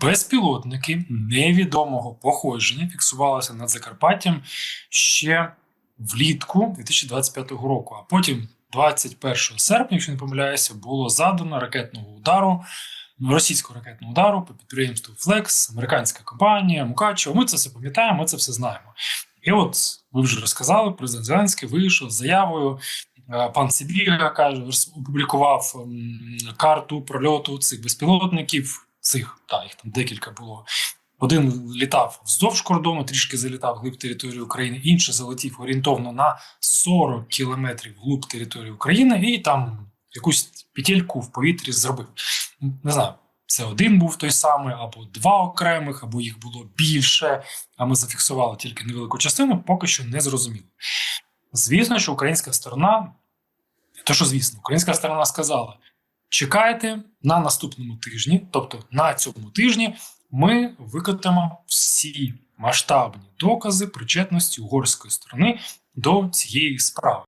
безпілотники невідомого походження фіксувалися над Закарпаттям ще влітку 2025 року. А потім, 21 серпня, якщо не помиляюся, було задано ракетного удару. ну, Російського ракетного удару по підприємству Flex, американська компанія, Мукачево. Ми це все пам'ятаємо, ми це все знаємо. І от ви вже розказали, президент Зеленський вийшов з заявою. Е, Пан Сибіга каже, опублікував карту прольоту цих безпілотників. Цих та їх там декілька було. Один літав вздовж кордону, трішки залітав глиб території України, інший залетів орієнтовно на 40 кілометрів глиб території України, і там якусь петельку в повітрі зробив. Не знаю, це один був той самий, або два окремих, або їх було більше. А ми зафіксували тільки невелику частину, поки що не зрозуміло. Звісно, що українська сторона, то що звісно, українська сторона сказала: чекайте на наступному тижні, тобто на цьому тижні, ми викатимо всі масштабні докази причетності угорської сторони до цієї справи.